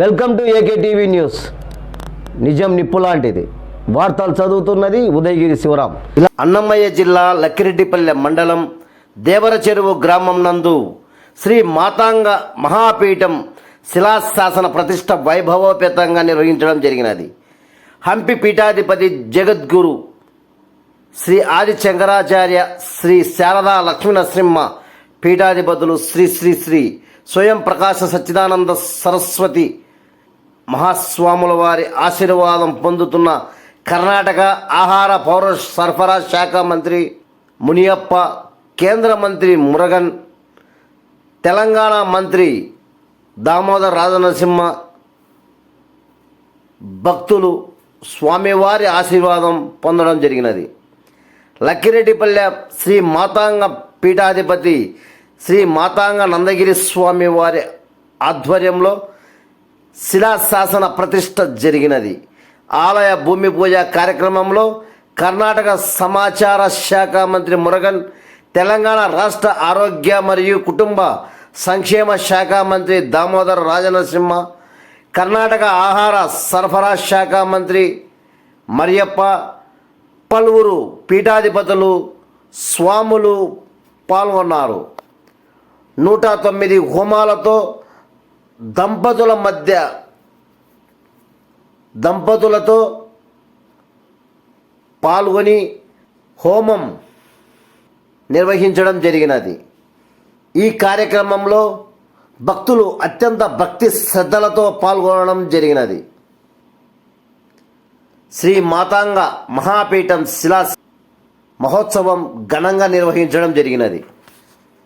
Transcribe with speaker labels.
Speaker 1: Welcome to AK TV news. నిజం నిప్పు లాంటిది. వార్తలు చదువుతున్నది ఉదయగిరి శివరాం. ఇలా అన్నమయ్య జిల్లా లక్కిరెడ్డిపల్లె మండలం దేవర చెరువు గ్రామం నందు శ్రీ మాతాంగ మహాపీఠం శిలాశాసన ప్రతిష్ట వైభవోపేతంగా నిర్వహించడం జరిగినది. హంపి పీఠాధిపతి జగద్గురు శ్రీ ఆది శంకరాచార్య శ్రీ శారదా లక్ష్మీనరసింహ పీఠాధిపతులు శ్రీ శ్రీ శ్రీ స్వయం ప్రకాశ సచ్చిదానంద సరస్వతి మహాస్వాముల వారి ఆశీర్వాదం పొందుతున్న కర్ణాటక ఆహార పౌర సరఫరా శాఖ మంత్రి మునియప్ప కేంద్ర మంత్రి మురగన్ తెలంగాణ మంత్రి దామోదర్ రాజనరసింహ భక్తులు స్వామివారి ఆశీర్వాదం పొందడం జరిగినది. లక్కిరెడ్డిపల్లె శ్రీ మాతాంగ పీఠాధిపతి శ్రీ మాతాంగ నందగిరి స్వామి వారి ఆధ్వర్యంలో శిలాశాసన ప్రతిష్ట జరిగినది. ఆలయ భూమి పూజ కార్యక్రమంలో కర్ణాటక సమాచార శాఖ మంత్రి మురగన్ తెలంగాణ రాష్ట్ర ఆరోగ్య మరియు కుటుంబ సంక్షేమ శాఖ మంత్రి దామోదర్ రాజనరసింహ కర్ణాటక ఆహార సరఫరా శాఖ మంత్రి మరియప్ప పలువురు పీఠాధిపతులు స్వాములు పాల్గొన్నారు. నూట తొమ్మిది హోమాలతో దంపతుల మధ్య దంపతులతో పాల్గొని హోమం నిర్వహించడం జరిగినది. ఈ కార్యక్రమంలో భక్తులు అత్యంత భక్తి శ్రద్ధలతో పాల్గొనడం జరిగినది. శ్రీ మాతాంగ మహాపీఠం శిలా మహోత్సవం ఘనంగా నిర్వహించడం జరిగినది.